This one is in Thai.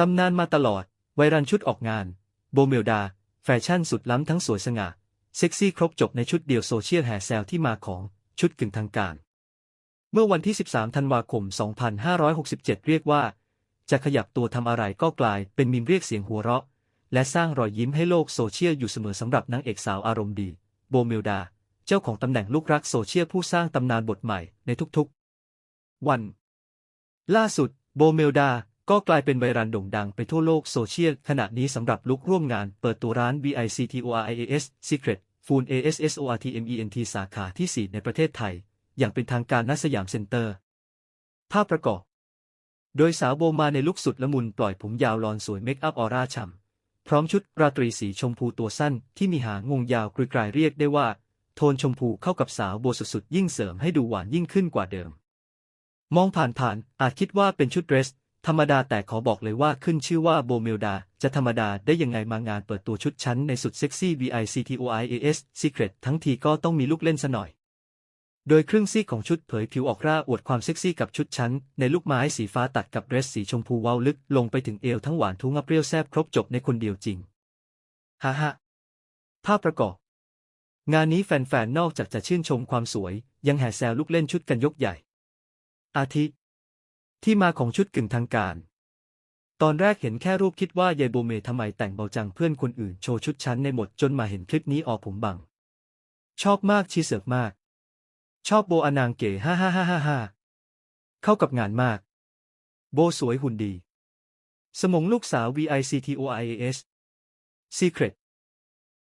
ตำนานมาตลอด ไวรันชุดออกงาน โบเมลดา แฟชั่นสุดล้ำทั้งสวยสง่า เซ็กซี่ครบจบในชุดเดี่ยวโซเชียลแห่แซวที่มาของชุดกึ่งทางการ เมื่อวันที่ 13 ธันวาคม 2567 เรียกว่า จะขยับตัวทำอะไรก็กลายเป็นมิมเรียกเสียงหัวเราะ และสร้างรอยยิ้มให้โลกโซเชียลอยู่เสมอสำหรับนางเอกสาวอารมณ์ดี โบเมลดา เจ้าของตำแหน่งลูกรักโซเชียลผู้สร้างตำนานบทใหม่ในทุกๆ วัน ล่าสุด โบเมลดา ก็กลายเป็นไวรัลโด่งดังไปทั่วโลกโซเชียล ขณะนี้สำหรับลุกร่วมงานเปิดตัวร้าน BICTORIAS Secret Full ASSORTMENT สาขาที่ 4 ในประเทศไทย อย่างเป็นทางการณสยามเซ็นเตอร์ ภาพประกอบ โดยสาวโบมาในลุคสุดละมุนปล่อยผมยาวลอนสวยเมคอัพออร่าฉ่ำพร้อมชุดราตรีสีชมพูตัวสั้นที่มีหางงงยาวกรุยกรายเรียกได้ว่า โทนชมพูเข้ากับสาวโบสุดๆ ยิ่งเสริมให้ดูหวานยิ่งขึ้นกว่าเดิม มองผ่านๆอาจคิดว่าเป็นชุดเดรส ธรรมดาแต่ขอบอกเลยว่าขึ้นชื่อว่าโบเมลดา จะธรรมดาได้ยังไงมางานเปิดตัวชุดชั้นในสุดเซ็กซี่ VICTOIAS Secret ทั้งทีก็ต้องมีลูกเล่นซะหน่อย โดยครึ่งซีกของชุดเผยผิวออกร่าอวดความเซ็กซี่กับชุดชั้น ในลูกไม้สีฟ้าตัดกับเดรสสีชมพูเว้าลึกลงไปถึงเอวทั้งหวานทุ้งอัเปรี้ยวแซบครบจบในคนเดียวจริงฮ่าฮ่าภาพประกอบ งานนี้แฟนๆนอกจากจะชื่นชมความสวย ยังแห่แซวลูกเล่นชุดกันยกใหญ่ อาทิ ที่มาของชุดกึ่งทางการ ตอนแรกเห็นแค่รูปคิดว่ายายโบเมทำไมแต่งเบาจังเพื่อนคนอื่นโชว์ชุดชั้นในหมดจนมาเห็นคลิปนี้ออกผมบัง ชอบมากชีเสือกมาก ชอบโบอานางเก๋ฮ่าฮ่าฮ่าฮ่าฮ่าเข้ากับงานมาก โบสวยหุ่นดี สมงลูกสาว VICTOIAS Secret